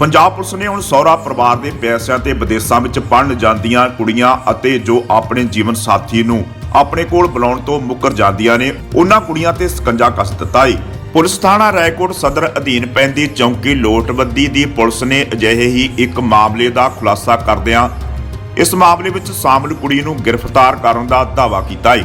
Punjab police ਨੇ ਹੁਣ ਸਹੁਰਾ ਪਰਿਵਾਰ ਦੇ ਪੈਸਿਆਂ ਤੇ ਵਿਦੇਸ਼ਾਂ ਵਿੱਚ ਪੜਨ ਜਾਂਦੀਆਂ ਕੁੜੀਆਂ ਅਤੇ ਜੋ ਆਪਣੇ ਜੀਵਨ ਸਾਥੀ ਨੂੰ ਆਪਣੇ ਕੋਲ ਬੁਲਾਉਣ ਤੋਂ ਮੁੱਕਰ ਜਾਂਦੀਆਂ ਨੇ, ਉਹਨਾਂ ਕੁੜੀਆਂ ਤੇ ਸਕੰਜਾ ਕੱਸ ਦਿੱਤਾ ਏ ਪੁਲਿਸ ਥਾਣਾ ਰਾਏਕੋਟ ਸਦਰ ਅਧੀਨ ਪੈਂਦੀ ਚੌਂਕੀ ਲੋਟਬੰਦੀ ਦੀ ਪੁਲਿਸ ਨੇ ਅਜਿਹੇ ਹੀ ਇੱਕ ਮਾਮਲੇ ਦਾ ਖੁਲਾਸਾ ਕਰਦਿਆਂ ਇਸ ਮਾਮਲੇ ਵਿੱਚ ਸ਼ਾਮਲ ਕੁੜੀ ਨੂੰ ਗ੍ਰਿਫਤਾਰ ਕਰਨ ਦਾ ਦਾਅਵਾ ਕੀਤਾ ਏ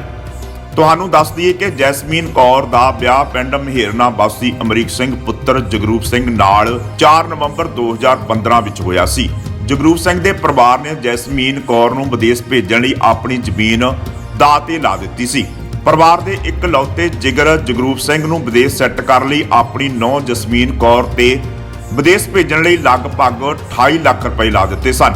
ਤੁਹਾਨੂੰ ਦੱਸ ਦਈਏ ਕਿ ਜੈਸਮੀਨ ਕੌਰ ਦਾ ਵਿਆਹ ਪਿੰਡ ਮਹੇਰਨਾ ਵਾਸੀ ਅਮਰੀਕ ਸਿੰਘ ਪੁੱਤਰ ਜਗਰੂਪ ਸਿੰਘ ਨਾਲ 4 ਨਵੰਬਰ 2015 ਵਿੱਚ ਹੋਇਆ ਸੀ। ਜਗਰੂਪ ਸਿੰਘ ਦੇ ਪਰਿਵਾਰ ਨੇ ਜੈਸਮੀਨ ਕੌਰ ਨੂੰ ਵਿਦੇਸ਼ ਭੇਜਣ ਲਈ ਆਪਣੀ ਜ਼ਮੀਨ ਦਾਅ ਤੇ ਲਾ ਦਿੱਤੀ ਸੀ। ਪਰਿਵਾਰ ਦੇ ਇੱਕ ਲੌਤੇ ਜਿਗਰ ਜਗਰੂਪ ਸਿੰਘ ਨੂੰ ਵਿਦੇਸ਼ ਸੈੱਟ ਕਰਨ ਲਈ ਆਪਣੀ ਨੌ ਜਸਮੀਨ ਕੌਰ ਤੇ ਵਿਦੇਸ਼ ਭੇਜਣ ਲਈ ਲਗਭਗ 28 ਲੱਖ ਰੁਪਏ ਲਾ ਦਿੱਤੇ ਸਨ।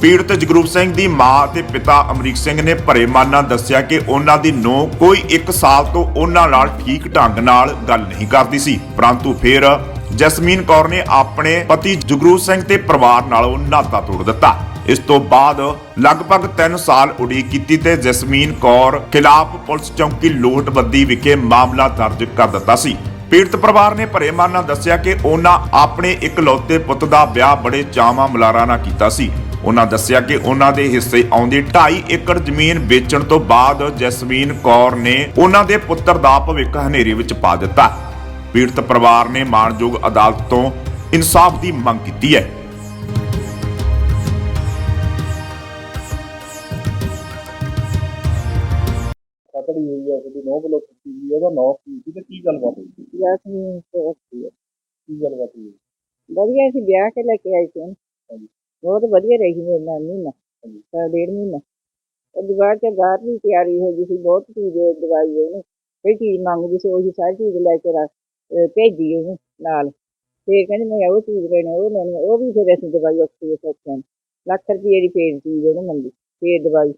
ਪੀੜਤ ਜਗਰੂਪ ਸਿੰਘ ਦੀ ਮਾਂ ਅਤੇ ਪਿਤਾ ਅਮਰੀਕ ਸਿੰਘ ਨੇ ਭਰੇ ਮਨ ਨਾਲ ਦੱਸਿਆ ਕਿ ਉਹਨਾਂ ਦੀ ਨੂੰਹ ਕੋਈ 1 ਸਾਲ ਤੋਂ ਉਹਨਾਂ ਨਾਲ ਠੀਕ ਢੰਗ ਨਾਲ ਗੱਲ ਨਹੀਂ ਕਰਦੀ ਸੀ। ਪਰੰਤੂ ਫਿਰ ਜਸਮੀਨ ਕੌਰ ਨੇ ਆਪਣੇ ਪਤੀ ਜਗਰੂਪ ਸਿੰਘ ਤੇ ਪਰਿਵਾਰ ਨਾਲੋਂ ਨਾਤਾ ਤੋੜ ਦਿੱਤਾ। ਇਸ ਤੋਂ ਬਾਅਦ ਲਗਭਗ 3 ਸਾਲ ਉਡੀਕ ਕੀਤੀ ਤੇ ਜਸਮੀਨ ਕੌਰ ਖਿਲਾਫ ਪੁਲਿਸ ਚੌਂਕੀ ਲੋਟਬੱਦੀ ਵਿਖੇ ਮਾਮਲਾ ਦਰਜ ਕਰ ਦਿੱਤਾ ਸੀ। ਪੀੜਤ ਪਰਿਵਾਰ ਨੇ ਭਰੇ ਮਨ ਨਾਲ ਦੱਸਿਆ ਕਿ ਉਹਨਾਂ ਆਪਣੇ ਇਕਲੌਤੇ ਪੁੱਤ ਦਾ ਵਿਆਹ ਬੜੇ ਚਾਵਾਂ ਮੁਲਾਰਾ ਨਾਲ ਕੀਤਾ ਸੀ। ਉਹਨਾਂ ਦੱਸਿਆ ਕਿ ਉਹਨਾਂ ਦੇ ਹਿੱਸੇ ਆਉਂਦੀ 2.5 ਏਕੜ ਜ਼ਮੀਨ ਵੇਚਣ ਤੋਂ ਬਾਅਦ ਜਸਮੀਨ ਕੌਰ ਨੇ ਉਹਨਾਂ ਦੇ ਪੁੱਤਰ ਦਾ ਭਵਿੱਖ ਹਨੇਰੇ ਵਿੱਚ ਪਾ ਦਿੱਤਾ ਪੀੜਤ ਪਰਿਵਾਰ ਨੇ ਮਾਣਯੋਗ ਅਦਾਲਤ ਤੋਂ ਇਨਸਾਫ ਦੀ ਮੰਗ ਕੀਤੀ ਹੈ ਕਤੜੀ ਹੋਈ ਆ ਉਹਦੀ ਨੌ ਵੱਲੋਂ ਕੀਤੀ ਗਈ ਉਹਦਾ ਨੌ ਕੀ ਸੀ ਤੇ ਕੀ ਗੱਲਬਾਤ ਹੋਈ? ਜੈਸਮੀਨ ਤੋਂ ਸੀ ਕੀ ਗੱਲਬਾਤ ਹੋਈ ਵਧੀਆ ਸੀ ਵਿਆਹ ਕੇ ਲੈ ਕੇ ਆਈ ਸੀ। ਹਾਂਜੀ। ਬਹੁਤ ਵਧੀਆ ਰਹੀ ਮੇਰੇ ਨਾਲ ਮਹੀਨਾ। ਤਾਂ ਡੇਢ ਮਹੀਨਾ। ਉਹ ਦੀਵਾਰ ਤੇ ਬਾਹਰ ਦੀ ਤਿਆਰੀ ਹੋ ਗਈ ਸੀ ਬਹੁਤ ਚੀਜ਼ ਦਵਾਈ ਉਹਨੂੰ ਕੋਈ ਚੀਜ਼ ਮੰਗਦੀ ਸੀ ਉਹੀ ਸਾਰੀ ਚੀਜ਼ ਲੈ ਕੇ ਅਹ ਭੇਜੀ ਉਹਨੂੰ ਨਾਲ। ਤੇ ਕਹਿੰਦੀ ਮੈਂ ਉਹ ਚੀਜ਼ ਲੈਣੀ ਉਹ ਲੈਣੀ ਉਹ ਵੀ ਫਿਰ ਅਸੀਂ ਦਵਾਈ ਉੱਥੇ ਸੋਚਿਆ ਲੱਖ ਰੁਪਏ ਦੀ ਫੇਰ ਚੀਜ਼ ਉਹਨੂੰ ਮੰਗੀ ਫੇਰ ਦਵਾਈ।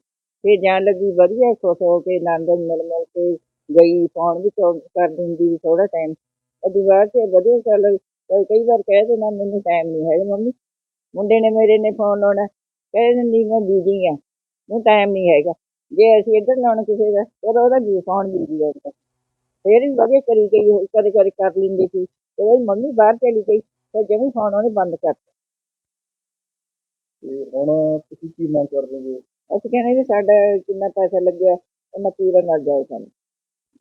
ਫੇਰ ਜਾਣ ਲੱਗੀ ਵਧੀਆ ਖੁਸ਼ ਹੋ ਕੇ ਆਨੰਦ ਮਿਲ ਮਿਲ ਕੇ ਗਈ ਫੋਨ ਵੀ ਕਰ ਕਰ ਦਿੰਦੀ ਸੀ ਥੋੜਾ ਟਾਈਮ ਉਹ ਦੀਵਾਰ ਤੇ ਵਧੀਆ ਚੱਲ ਕਈ ਕਈ ਵਾਰ ਕਹਿ ਦੇਣਾ ਮੈਨੂੰ ਟਾਈਮ ਨਹੀਂ ਹੈਗਾ ਮੰਮੀ। ਮੁੰਡੇ ਨੇ ਮੇਰੇ ਨੇ ਫੋਨ ਲਾਉਣਾ ਕਹਿ ਦਿੰਦੀ ਮੈਂ ਬੀਜੀ ਆ ਮੈਨੂੰ ਟਾਈਮ ਨਹੀਂ ਹੈਗਾ। ਜੇ ਅਸੀਂ ਇੱਧਰ ਲਾਉਣਾ ਕਿਸੇ ਦਾ ਫਿਰ ਉਹਦਾ ਜੀ ਫੋਨ ਬੀਜੀ ਆਉਂਦਾ ਫਿਰ ਵੀ ਵਧੀਆ ਕਰੀ ਗਈ ਕਦੇ ਕਦੇ ਕਰ ਲੈਂਦੀ ਸੀ। ਤੇ ਉਹਦੀ ਮੰਮੀ ਬਾਹਰ ਚਲੀ ਗਈ ਤੇ ਜਮੀ ਫੋਨ ਉਹਨੇ ਬੰਦ ਕਰ ਤੇ ਹੁਣ ਤੁਸੀਂ ਕੀ ਮੰਗ ਕਰਦੇ ਹੋ? ਅਸੀਂ ਕਹਿੰਦੇ ਵੀ ਸਾਡਾ ਕਿੰਨਾ ਪੈਸਾ ਲੱਗਿਆ ਉਹਨਾਂ ਪੂਰਾ ਮਿਲ ਜਾਏ ਸਾਨੂੰ।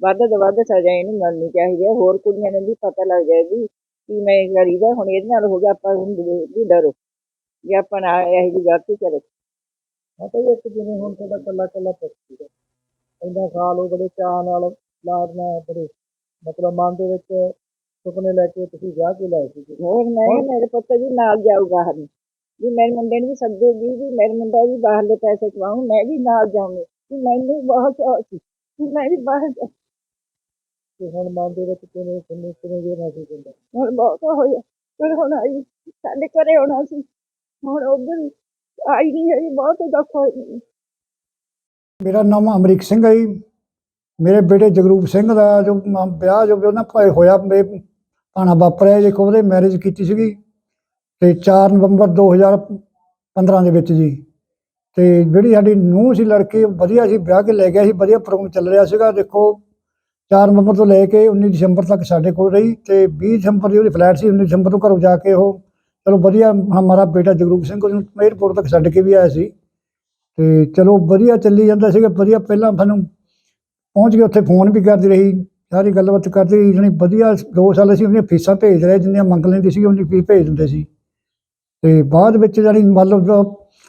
ਵੱਧ ਤੋਂ ਵੱਧ ਸਜ਼ਾ ਇਹਨੂੰ ਮਿਲਣੀ ਚਾਹੀਦੀ ਹੈ ਹੋਰ ਕੁੜੀਆਂ ਨੂੰ ਵੀ ਪਤਾ ਲੱਗ ਜਾਏ ਵੀ ਕਿ ਮੈਂ ਕਰੀਦਾ ਹੁਣ ਇਹਦੇ ਨਾਲ ਹੋ ਗਿਆ ਆਪਾਂ ਨੂੰ ਵੀ ਡਰੋ। ਜੇ ਆਪਾਂ ਨਾ ਇਹੋ ਜਿਹੀ ਗਲਤੀ ਕਰੇ। ਹਾਂ ਤਾਂ ਇੱਕ ਜਿਵੇਂ ਹੁਣ ਤੁਹਾਡਾ ਕੱਲਾ ਕੱਲਾ ਪੁੱਤ ਸੀਗਾ। ਇੰਨਾ ਸਾਲ ਉਹ ਬੜੇ ਚਾਅ ਨਾਲ ਲਾਡਨਾ ਬੜੇ। ਮਤਲਬ ਮਨ ਦੇ ਵਿੱਚ ਸੁਪਨੇ ਲੈ ਕੇ ਤੁਸੀਂ ਵਿਆਹ ਕੇ ਲਾਏ ਸੀ ਹੋਰ ਮੈਂ ਕਿਹਾ ਮੇਰੇ ਪੁੱਤ ਜੀ ਨਾਲ ਜਾਊਗਾ ਹਨ ਵੀ ਮੇਰੇ ਮੁੰਡੇ ਨੂੰ ਵੀ ਸੱਦੇਗੀ ਵੀ ਮੇਰੇ ਮੁੰਡਾ ਵੀ ਬਾਹਰਲੇ ਪੈਸੇ ਕਮਾਉਂ ਮੈਂ ਵੀ ਨਾਲ ਜਾਊਂਗੀ। ਵੀ ਮੈਨੂੰ ਬਹੁਤ ਚਾਅ ਸੀ ਵੀ ਮੈਂ ਵੀ ਬਾਹਰ ਜਾ ਤੇ ਹੁਣ ਮਨ ਦੇ ਵਿੱਚ ਕਿਵੇਂ ਕਿਵੇਂ ਜੇ ਮਹਿਸੂਸ ਹੁੰਦਾ? ਹੁਣ ਬਹੁਤ ਹੋਇਆ। ਪਰ ਹੁਣ ਆਈ ਸਾਡੇ ਘਰੇ ਆਉਣਾ ਸੀ। ਹੁਣ ਉਧਰ ਆਈ ਨਹੀਂ ਹੈ ਬਹੁਤ ਦੁੱਖ ਮੇਰਾ ਨਾਮ ਅਮਰੀਕ ਸਿੰਘ ਹੈ ਜੀ। ਮੇਰੇ ਬੇਟੇ ਜਗਰੂਪ ਸਿੰਘ ਦਾ ਜੋ ਮ- ਵਿਆਹ ਜੋ ਉਹਨਾਂ ਭਾਈ ਹੋਇਆ ਮੇਰੇ ਭਾਣਾ ਵਾਪਰਿਆ ਜੇ ਉਹਦੇ ਮੈਰਿਜ ਕੀਤੀ ਸੀਗੀ। ਤੇ 4 ਨਵੰਬਰ 2015 ਦੇ ਵਿੱਚ ਜੀ। ਤੇ ਜਿਹੜੀ ਸਾਡੀ ਨੂੰਹ ਸੀ, ਲੜਕੀ, ਉਹ ਵਧੀਆ ਸੀ, ਵਿਆਹ ਕੇ ਲੈ ਗਿਆ ਸੀ, ਵਧੀਆ ਪ੍ਰੋਗਰਾਮ ਚੱਲ ਰਿਹਾ ਸੀਗਾ। ਦੇਖੋ 4 ਨਵੰਬਰ ਤੋਂ ਲੈ ਕੇ 19 ਦਸੰਬਰ ਤੱਕ ਸਾਡੇ ਕੋਲ ਰਹੀ। ਤੇ 20 ਦਸੰਬਰ ਦੀ ਉਹਦੀ ਫਲੈਟ ਸੀ 19 ਦਸੰਬਰ ਨੂੰ ਘਰੋਂ ਜਾ ਕੇ ਉਹ ਚਲੋ ਵਧੀਆ ਹਮਾਰਾ ਬੇਟਾ ਜਗਰੂਪ ਸਿੰਘ ਉਹਨੂੰ 에ਅਰਪੋਰਟ ਤੱਕ ਛੱਡ ਕੇ ਵੀ ਆਇਆ ਸੀ। ਤੇ ਚਲੋ ਵਧੀਆ ਚੱਲੀ ਜਾਂਦਾ ਸੀਗਾ, ਵਧੀਆ ਪਹਿਲਾਂ ਸਾਨੂੰ ਪਹੁੰਚ ਕੇ ਉੱਥੇ ਫੋਨ ਵੀ ਕਰਦੀ ਰਹੀ, ਸਾਰੀ ਗੱਲਬਾਤ ਕਰਦੀ ਰਹੀ, ਜਾਣੀ ਵਧੀਆ 2 ਸਾਲ ਅਸੀਂ ਉਹਦੀਆਂ ਫੀਸਾਂ ਭੇਜ ਰਹੇ, ਜਿੰਨੀਆਂ ਮੰਗ ਲੈਂਦੀ ਸੀ ਉਹਦੀ ਫੀਸ ਭੇਜ ਦਿੰਦੇ ਸੀ। ਤੇ ਬਾਅਦ ਵਿੱਚ ਜਾਣੀ ਮੰਨ ਲਓ ਜੋ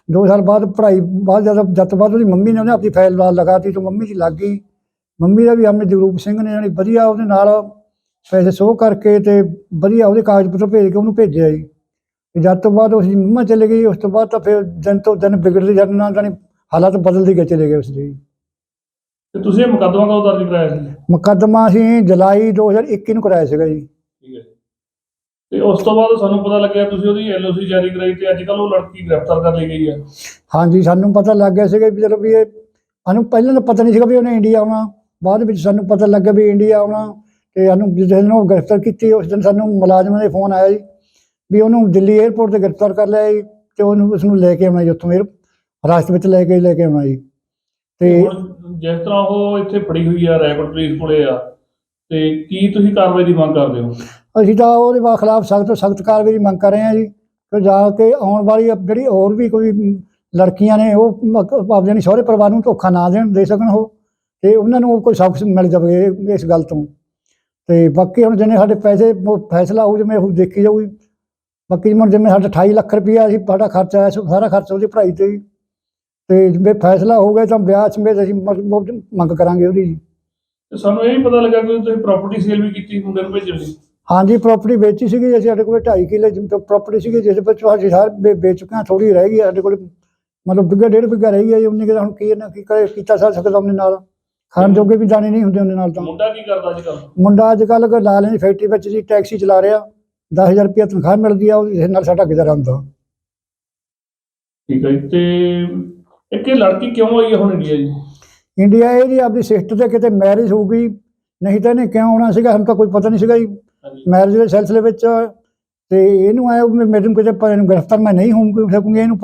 2 ਸਾਲ ਬਾਅਦ ਪੜ੍ਹਾਈ, ਬਾਅਦ ਜਦ ਜਦ ਤੋਂ ਬਾਅਦ ਉਹਦੀ ਮੰਮੀ ਨੇ ਉਹਨੇ ਆਪਣੀ ਫਾਈਲ ਲਾ ਲਗਾਤੀ ਤਾਂ ਮੰਮੀ ਦੀ ਲੱਗ ਗਈ। ਮੰਮੀ ਦਾ ਵੀ ਆਪਣੇ ਜਗਰੂਪ ਸਿੰਘ ਨੇ ਜਾਣੀ ਵਧੀਆ ਉਹਦੇ ਨਾਲ ਪੈਸੇ ਸੋਹ ਕਰਕੇ ਤੇ ਵਧੀਆ ਉਹਦੇ ਕਾਗਜ਼ ਪੱਤਰ ਭੇਜ ਕੇ ਉਹਨੂੰ ਭੇਜਿਆ ਜੀ। ਜਦ ਤੋਂ ਬਾਅਦ ਉਸ ਦੀ ਮੰਮਾ ਚਲੇ ਗਈ ਉਸ ਤੋਂ ਬਾਅਦ ਤਾਂ ਫਿਰ ਦਿਨ ਤੋਂ ਦਿਨ ਵਿਗੜਦੇ ਜਾਂਦੇ ਨਾਲ ਜਾਣੀ ਹਾਲਾਤ ਬਦਲਦੇ ਗਏ ਚਲੇ ਗਏ ਉਸ ਦੇ। ਤੇ ਤੁਸੀਂ ਇਹ ਮੁਕੱਦਮਾ ਕਦੋਂ ਦਰਜ ਕਰਾਇਆ ਸੀ? ਮੁਕੱਦਮਾ ਅਸੀਂ ਜੁਲਾਈ 2021 ਨੂੰ ਕਰਾਇਆ ਸੀਗਾ ਜੀ। ਠੀਕ ਹੈ। ਤੇ ਉਸ ਤੋਂ ਬਾਅਦ ਸਾਨੂੰ ਪਤਾ ਲੱਗਿਆ ਤੁਸੀਂ ਉਹਦੀ ਐਲਓਸੀ ਜਾਰੀ ਕਰਾਈ ਤੇ ਅੱਜ ਕੱਲ ਉਹ ਲੜਕੀ ਗ੍ਰਿਫਤਾਰ ਕਰ ਲਈ ਗਈ ਹੈ। ਹਾਂਜੀ ਸਾਨੂੰ ਪਤਾ ਲੱਗ ਗਿਆ ਸੀਗਾ ਵੀ ਚਲੋ ਵੀ ਇਹ ਸਾਨੂੰ ਪਹਿਲਾਂ ਤਾਂ ਪਤਾ ਨਹੀਂ ਸੀਗਾ ਵੀ ਉਹਨੇ ਇੰਡੀਆ ਆਉਣਾ। ਬਾਅਦ ਵਿੱਚ ਸਾਨੂੰ ਪਤਾ ਲੱਗਾ ਵੀ ਇੰਡੀਆ ਆਉਣਾ ਤੇ ਸਾਨੂੰ ਜਿਸ ਦਿਨ ਉਹ ਗ੍ਰਿਫਤਾਰ ਕੀਤੀ ਉਸ ਦਿਨ ਸਾਨੂੰ ਮੁਲਾਜ਼ਮਾਂ ਦੇ ਫੋਨ ਆਇਆ ਜੀ। ਵੀ ਉਹਨੂੰ ਦਿੱਲੀ 에ਅਰਪੋਰਟ ਤੇ ਗ੍ਰਿਫਤਾਰ ਕਰ ਲਿਆ ਜੀ ਤੇ ਉਹਨੂੰ ਉਸ ਨੂੰ ਲੈ ਕੇ ਆਉਣਾ ਜੀ ਉੱਥੋਂ ਰਾਸਤੇ ਵਿੱਚ ਲੈ ਕੇ ਲੈ ਕੇ ਆਉਣਾ ਜੀ। ਤੇ ਹੁਣ ਜਿਸ ਤਰ੍ਹਾਂ ਉਹ ਇੱਥੇ ਫੜੀ ਹੋਈ ਆ ਰੈਕੋਰਡ ਪੁਲਿਸ ਕੋਲੇ ਆ ਤੇ ਕੀ ਤੁਸੀਂ ਕਾਰਵਾਈ ਦੀ ਮੰਗ ਕਰਦੇ ਹੋ? ਅਸੀਂ ਤਾਂ ਉਹਦੇ ਵਾ ਖਿਲਾਫ ਸਖਤ ਤੋਂ ਸਖਤ ਕਾਰਵਾਈ ਦੀ ਮੰਗ ਕਰ ਰਹੇ ਹਾਂ ਜੀ। ਕਿ ਜਾ ਕੇ ਆਉਣ ਵਾਲੀ ਜਿਹੜੀ ਹੋਰ ਵੀ ਕੋਈ ਲੜਕੀਆਂ ਨੇ ਉਹ ਆਪਦੇ ਨਹੀਂ ਸਹੁਰੇ ਪਰਿਵਾਰ ਨੂੰ ਧੋਖਾ ਨਾ ਦੇਣ ਦੇ ਸਕਣ ਉਹ। ਤੇ ਉਹਨਾਂ ਨੂੰ ਕੋਈ ਸਬਕ ਮਿਲ ਜਾਵੇ ਇਸ ਗੱਲ ਤੋਂ। ਤੇ ਬਾਕੀ ਹੁਣ ਜਿੰਨੇ ਸਾਡੇ ਪੈਸੇ ਫੈਸਲਾ ਹੋਊ ਜਿਵੇਂ ਉਹ ਦੇਖੀ ਜਾਊਗੀ। ਬਾਕੀ ਹੁਣ ਜਿਵੇਂ ਸਾਡਾ 28 ਲੱਖ ਰੁਪਇਆ ਅਸੀਂ ਸਾਡਾ ਖਰਚਾ ਆਇਆ ਸੀ, ਸਾਰਾ ਖਰਚਾ ਉਹਦੀ ਪੜ੍ਹਾਈ ਤੇ ਹੀ। ਤੇ ਜਿਵੇਂ ਫੈਸਲਾ ਹੋ ਗਿਆ ਤਾਂ ਵਿਆਹ ਸਮੇਤ ਅਸੀਂ ਮੰਗ ਕਰਾਂਗੇ ਉਹਦੀ ਜੀ। ਤੇ ਸਾਨੂੰ ਇਹ ਵੀ ਪਤਾ ਲੱਗਾ ਕਿ ਤੁਸੀਂ ਪ੍ਰਾਪਰਟੀ ਸੇਲ ਵੀ ਕੀਤੀ ਮੁੰਡੇ ਨੂੰ ਭੇਜਣ ਲਈ। ਹਾਂਜੀ ਪ੍ਰਾਪਰਟੀ ਵੇਚੀ ਸੀਗੀ ਅਸੀਂ ਸਾਡੇ ਕੋਲ 2.5 ਕਿੱਲੇ ਪ੍ਰਾਪਰਟੀ ਸੀਗੀ ਜਿਸ ਵਿੱਚ ਅਸੀਂ ਸਾਰੇ ਵੇਚ ਚੁੱਕੇ ਹਾਂ ਥੋੜੀ ਰਹਿ ਗਈ ਸਾਡੇ ਕੋਲ। ਮਤਲਬ ਬਿੱਗਾ ਡੇਢ ਬਿੱਗਾ ਰਹਿ ਗਈ ਹੈ ਜੀ ਉਹਨੇ ਕਿਹਾ ਹੁਣ ਕੀ ਇਹਨਾਂ ਕੀ ਕਰੇ ਕੀਤਾ ਸਾ ਸਕਦਾ ਉਹਨੇ ਨਾਲ। ਖਾਣ ਜੋਗੇ ਵੀ ਦਾਣੇ ਨਹੀਂ ਹੁੰਦੇ ਉਹਦੇ ਨਾਲ ਤਾਂ। ਮੁੰਡਾ ਕੀ ਕਰਦਾ ਅੱਜ ਕੱਲ ਮੁੰਡਾ ਅੱਜ ਕੱਲ੍ਹ ਲਾਲ ਦੀ ਫੈਕਟਰੀ ਵਿੱਚ ਜੀ ਟੈਕਸੀ ਚਲਾ ਰਿਹਾ। 10000 ਰੁਪਏ ਤਨਖਾਹ ਮਿਲਦੀ ਆ ਉਹਦੇ ਨਾਲ ਸਾਡਾ ਗੁਜ਼ਾਰਾ ਹੁੰਦਾ ਠੀਕ ਹੈ ਜੀ। ਤੇ ਇੱਕ ਇਹ ਲੜਕੀ ਕਿਉਂ ਆਈ ਹੈ ਹੁਣ ਇੰਡੀਆ ਜੀ? ਇੰਡੀਆ ਇਹ ਜੀ ਆਪਦੀ ਸਿਸਟਰ ਤੇ ਕਿਤੇ ਮੈਰਿਜ ਹੋਊਗੀ ਨਹੀਂ ਤਾਂ ਇਹਨੇ ਕਿਉਂ ਆਉਣਾ ਸੀਗਾ? ਸਾਨੂੰ ਤਾਂ ਕੋਈ ਪਤਾ ਨਹੀਂ ਸੀਗਾ ਜੀ। ਹਾਂਜੀ। ਮੈਰਿਜ ਦੇ ਸਿਲਸਿਲੇ ਵਿੱਚ ਤੇ ਇਹਨੂੰ ਆਇਆ ਵੀ ਮੈਨੂੰ ਕਿਤੇ ਪਰ ਇਹਨੂੰ ਗ੍ਰਿਫਤਾਰ ਮੈਂ ਨਹੀਂ ਹੋਊਂਗੀ ਸਕੂੰਗੀ ਇਹਨੂੰ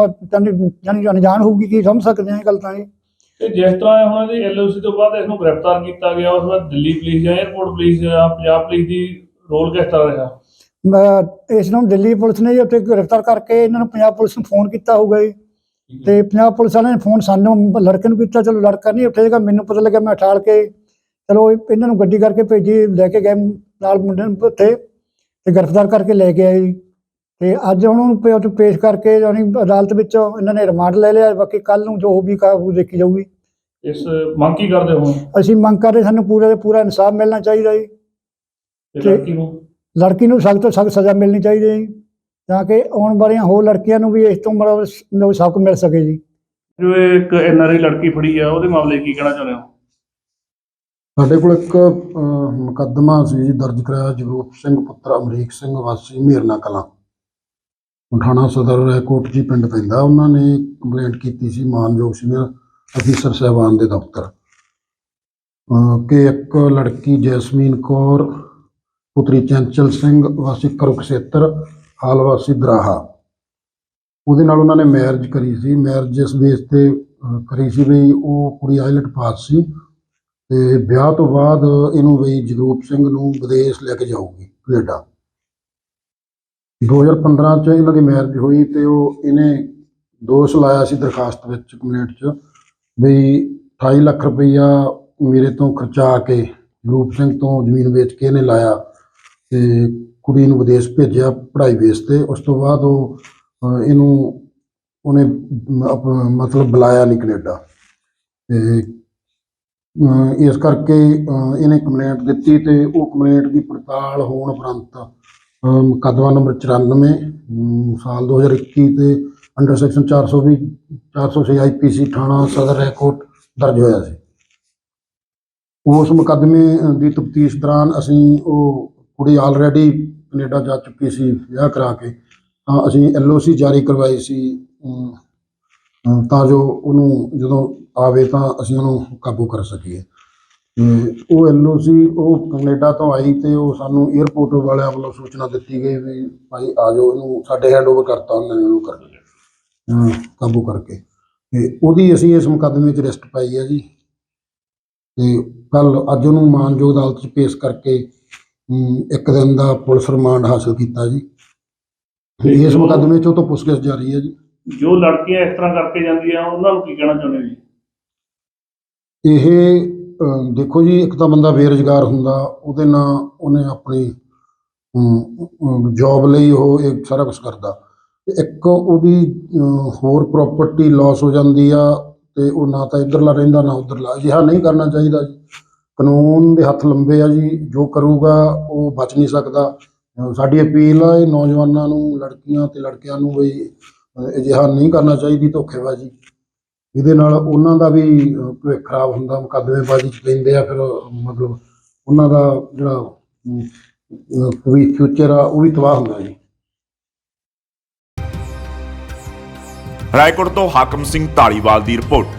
ਜਾਣੀ ਅਣਜਾਣ ਹੋਊਗੀ ਕੀ ਸਮਝ ਸਕਦੇ ਹਾਂ ਇਹ ਗੱਲ ਤਾਂ ਇਹ? ਤੇ ਜਿਸ ਤਰ੍ਹਾਂ ਇਹ ਹੁਣ ਇਹਦੀ ਐਲਓਸੀ ਤੋਂ ਬਾਅਦ ਇਸ ਨੂੰ ਗ੍ਰਿਫਤਾਰ ਕੀਤਾ ਗਿਆ ਉਸ ਤੋਂ ਬਾਅਦ ਦਿੱਲੀ ਪੁਲਿਸ ਜਾਂ 에ਅਰਪੋਰਟ ਪੁਲਿਸ ਜਾਂ ਪੰਜਾਬ ਪੁਲਿਸ ਦੀ ਰੋਲ ਕਿਸ ਤਰ੍ਹਾਂ ਰਿਹਾ? ਇਸ ਨੂੰ ਦਿੱਲੀ ਪੁਲਿਸ ਨੇ ਜੀ ਉੱਥੇ ਗ੍ਰਿਫਤਾਰ ਕਰਕੇ ਇਹਨਾਂ ਨੂੰ ਪੰਜਾਬ ਪੁਲਿਸ ਨੂੰ ਫੋਨ ਕੀਤਾ ਹੋਊਗਾ ਜੀ। ਤੇ ਪੰਜਾਬ ਪੁਲਿਸ ਵਾਲਿਆਂ ਨੇ ਫੋਨ ਸਾਨੂੰ ਲੜਕੇ ਨੂੰ ਕੀਤਾ ਚਲੋ ਲੜਕਾ ਨਹੀਂ ਉੱਥੇ ਜਗਾ ਮੈਨੂੰ ਪਤਾ ਲੱਗਾ ਮੈਂ ਠਾਲ ਕੇ ਚਲੋ ਇਹ- ਇਹਨਾਂ ਨੂੰ ਗੱਡੀ ਕਰਕੇ ਭੇਜੀ ਲੈ ਕੇ ਗਏ ਨਾਲ ਮੁੰਡੇ ਨੂੰ ਉੱਥੇ ਤੇ ਗ੍ਰਿਫਤਾਰ ਕਰਕੇ ਲੈ ਕੇ ਆਏ ਤੇ ਅੱਜ ਹੁਣ ਉਹਨੂੰ ਉੱਥੇ ਪੇਸ਼ ਕਰਕੇ ਜਾਣੀ ਅਦਾਲਤ ਵਿੱਚ ਇਹਨਾਂ ਨੇ ਰਿਮਾਂਡ ਲੈ ਲਿਆ ਬਾਕੀ ਕੱਲ ਨੂੰ ਜੋ ਵੀ ਕਾਬੂ ਦੇਖੀ ਜਾਊਗੀ। ਇਸ ਮੰਗ ਕੀ ਕਰਦੇ ਹੋ ਅਸੀਂ ਮੰਗ ਕਰਦੇ ਸਾਨੂੰ ਪੂਰੇ ਦਾ ਪੂਰਾ ਇਨਸਾਫ ਮਿਲਣਾ ਚਾਹੀਦਾ ਜੀ। ਤੇ ਤੇ- ਲੜਕੀ ਨੂੰ? ਲੜਕੀ ਨੂੰ ਸਖਤ ਤੋਂ ਸਖਤ ਸਜ਼ਾ ਮਿਲਣੀ ਚਾਹੀਦੀ ਹੈ ਜੀ ਤਾਂ ਕਿ ਆਉਣ ਵਾਲੀਆਂ ਹੋਰ ਲੜਕੀਆਂ ਨੂੰ ਵੀ ਇਸ ਤੋਂ ਮਤਲਬ ਸ- ਨੂੰ ਸਬਕ ਮਿਲ ਸਕੇ ਜੀ। ਜੋ ਇਹ ਇੱਕ ਐਨਆਰਆਈ ਲੜਕੀ ਫੜੀ ਆ ਉਹਦੇ ਮਾਮਲੇ 'ਚ ਕੀ ਕਹਿਣਾ ਚਾਹੁੰਦੇ ਹੋ? ਸਾਡੇ ਕੋਲ ਇੱਕ ਅਹ, ਮੁਕੱਦਮਾ ਸੀ ਜੀ ਦਰਜ ਕਰਾਇਆ ਜਗਰੂਪ ਸਿੰਘ ਪੁੱਤਰ ਅਮਰੀਕ ਸਿੰਘ ਵਾਸੀ ਮੀਰਨਾ ਕਲਾਂ। ਥਾਣਾ ਸਦਰ ਰਾਏਕੋਟ ਜੀ ਪਿੰਡ ਪੈਂਦਾ ਉਹਨਾਂ ਨੇ ਕੰਪਲੇਂਟ ਕੀਤੀ ਸੀ ਮਾਨਯੋਗ ਸੀਨੀਅਰ ਅਫੀਸਰ ਸਾਹਿਬਾਨ ਦੇ ਦਫ਼ਤਰ। ਅਹ, ਕਿ ਇੱਕ ਲੜਕੀ ਜੈਸਮੀਨ ਕੌਰ ਪੁੱਤਰੀ ਚੰਚਲ ਸਿੰਘ, ਵਾਸੀ ਕਰੁਕਸ਼ੇਤਰ, ਹਾਲ ਵਾਸੀ ਦਰਾਹਾ। ਉਹਦੇ ਨਾਲ ਉਹਨਾਂ ਨੇ ਮੈਰਿਜ ਕਰੀ ਸੀ। ਮੈਰਿਜ ਇਸ ਬੇਸ ਤੇ ਕਰੀ ਸੀ ਵੀ ਉਹ ਕੁੜੀ ਆਇਲਟ ਪਾਸ ਸੀ ਤੇ ਵਿਆਹ ਤੋਂ ਬਾਅਦ ਇਹਨੂੰ ਬਈ ਜਗਰੂਪ ਸਿੰਘ ਨੂੰ ਵਿਦੇਸ਼ ਲੈ ਕੇ ਜਾਊਗੀ, ਕੈਨੇਡਾ। 2015 ਚ ਇਹਨਾਂ ਦੀ ਮੈਰਿਜ ਹੋਈ ਤੇ ਉਹ ਇਹਨੇ ਦੋਸ਼ ਲਾਇਆ ਸੀ ਦਰਖਾਸਤ ਵਿੱਚ ਕੰਪਲੇਂਟ ਚ ਬਈ 28 ਲੱਖ ਰੁਪਈਆ ਮੇਰੇ ਤੋਂ ਖਰਚਾ ਕੇ, ਜਗਰੂਪ ਸਿੰਘ ਤੋਂ ਜ਼ਮੀਨ ਵੇਚ ਕੇ ਇਹਨੇ ਲਾਇਆ। ਤੇ ਕੁੜੀ ਨੂੰ ਵਿਦੇਸ਼ ਭੇਜਿਆ ਪੜ੍ਹਾਈ ਬੇਸ ਤੇ। ਉਸ ਤੋਂ ਬਾਅਦ ਉਹ ਅਹ, ਇਹਨੂੰ ਉਹਨੇ ਮ- ਆਪ- ਮਤਲਬ ਬੁਲਾਇਆ ਨਹੀਂ ਕੈਨੇਡਾ। ਤੇ ਅਹ ਇਸ ਕਰਕੇ ਅਹ ਇਹਨੇ ਕੰਪਲੇਂਟ ਦਿੱਤੀ ਤੇ ਉਹ ਕੰਪਲੇਂਟ ਦੀ ਪੜਤਾਲ ਹੋਣ ਉਪਰੰਤ ਅਹ ਮੁਕੱਦਮਾ ਨੰਬਰ 94 ਅਮ ਸਾਲ 2021 ਤੇ ਅੰਡਰ ਸੈਕਸ਼ਨ 420 406 ਆਈਪੀਸੀ ਥਾਣਾ ਸਦਰ ਰੈਕੋਟ ਦਰਜ ਹੋਇਆ ਸੀ। ਉਸ ਮੁਕੱਦਮੇ ਅਹ, ਦੀ ਤਫਤੀਸ਼ ਦੌਰਾਨ ਅਸੀਂ ਉਹ ਕੁੜੀ ਆਲਰੇਡੀ ਕੈਨੇਡਾ ਜਾ ਚੁੱਕੀ ਸੀ, ਵਿਆਹ ਕਰਾ ਕੇ। ਤਾਂ ਅਸੀਂ ਐਲਓਸੀ ਜਾਰੀ ਕਰਵਾਈ ਸੀ ਤਾਂ ਜੋ ਉਹਨੂੰ ਜਦੋਂ ਆਵੇ ਤਾਂ ਅਸੀਂ ਉਹਨੂੰ ਕਾਬੂ ਕਰ ਸਕੀਏ। ਤੇ ਉਹ ਐਲਓਸੀ ਉਹ ਕੈਨੇਡਾ ਤੋਂ ਆਈ ਤੇ ਉਹ ਸਾਨੂੰ 에ਅਰਪੋਰਟ ਵਾਲਿਆਂ ਵੱਲੋਂ ਸੂਚਨਾ ਦਿੱਤੀ ਗਈ ਵੀ ਭਾਈ ਆ ਜਾਓ ਇਹਨੂੰ ਸਾਡੇ ਹੈਂਡਓਵਰ ਕਰਤਾ, ਉਹਨਾਂ ਨੇ ਉਹਨੂੰ ਕਰ ਕਾਬੂ ਕਰਕੇ। ਤੇ ਉਹਦੀ ਅਸੀਂ ਇਸ ਮੁਕੱਦਮੇ 'ਚ ਰਿਸਟ ਪਾਈ ਹੈ ਜੀ। ਤੇ ਕੱਲ ਅੱਜ ਉਹਨੂੰ ਮਾਨਯੋਗ ਅਦਾਲਤ 'ਚ ਪੇਸ਼ ਕਰਕੇ ਇੱਕ ਦਿਨ ਦਾ ਪੁਲਿਸ ਰਿਮਾਂਡ ਹਾਸਲ ਕੀਤਾ ਜੀ। ਇਸ ਮੁਕੱਦਮੇ 'ਚ ਉਹ ਤੋਂ ਪੁੱਛਗਿੱਛ ਜਾਰੀ ਹੈ ਜੀ। ਜੋ ਲੜਕੀਆਂ ਇਸ ਤਰ੍ਹਾਂ ਕਰਕੇ ਜਾਂਦੀਆਂ ਉਹਨਾਂ ਨੂੰ ਕੀ ਕਹਿਣਾ ਚਾਹੁੰਦੇ ਜੀ? ਇਹ ਦੇਖੋ ਜੀ ਇੱਕ ਤਾਂ ਬੰਦਾ ਬੇਰੁਜ਼ਗਾਰ ਹੁੰਦਾ ਉਹਦੇ ਨਾਲ ਉਹਨੇ ਆਪਣੀ ਜੌਬ ਲਈ ਉਹ ਇਹ ਸਾਰਾ ਕੁਝ ਕਰਦਾ। ਤੇ ਇੱਕ ਉਹਦੀ ਹੋਰ ਪ੍ਰਾਪਰਟੀ ਲਾਸ ਹੋ ਜਾਂਦੀ ਆ ਤੇ ਉਹ ਨਾ ਤਾਂ ਇੱਧਰਲਾ ਰਹਿੰਦਾ ਨਾ ਉੱਧਰਲਾ। ਅਜਿਹਾ ਨਹੀਂ ਕਰਨਾ ਚਾਹੀਦਾ ਜੀ। ਕਾਨੂੰਨ ਦੇ ਹੱਥ ਲੰਬੇ ਆ ਜੀ ਜੋ ਕਰੂਗਾ ਉਹ ਬਚ ਨਹੀਂ ਸਕਦਾ। ਸਾਡੀ ਅਪੀਲ ਆ ਨੌਜਵਾਨਾਂ ਨੂੰ ਲੜਕੀਆਂ ਤੇ ਲੜਕਿਆਂ ਨੂੰ ਵੀ ਅਜਿਹਾ ਨਹੀਂ ਕਰਨਾ ਚਾਹੀਦੀ ਧੋਖੇਬਾਜ਼ੀ। ਇਹਦੇ ਨਾਲ ਉਹਨਾਂ ਦਾ ਵੀ ਭਵਿੱਖ ਖਰਾਬ ਹੁੰਦਾ ਮੁਕੱਦਮੇਬਾਜ਼ੀ ਚ ਪੈਂਦੇ ਆ ਫਿਰ ਮਤਲਬ ਉਹਨਾਂ ਦਾ ਜਿਹੜਾ ਅਮ, ਫਿਊਚਰ ਆ ਉਹ ਵੀ ਤਬਾਹ ਹੁੰਦਾ ਜੀ। ਰਾਏਕੋਟ ਤੋਂ ਹਾਕਮ ਸਿੰਘ ਢਾਲੀਵਾਲ ਦੀ ਰਿਪੋਰਟ।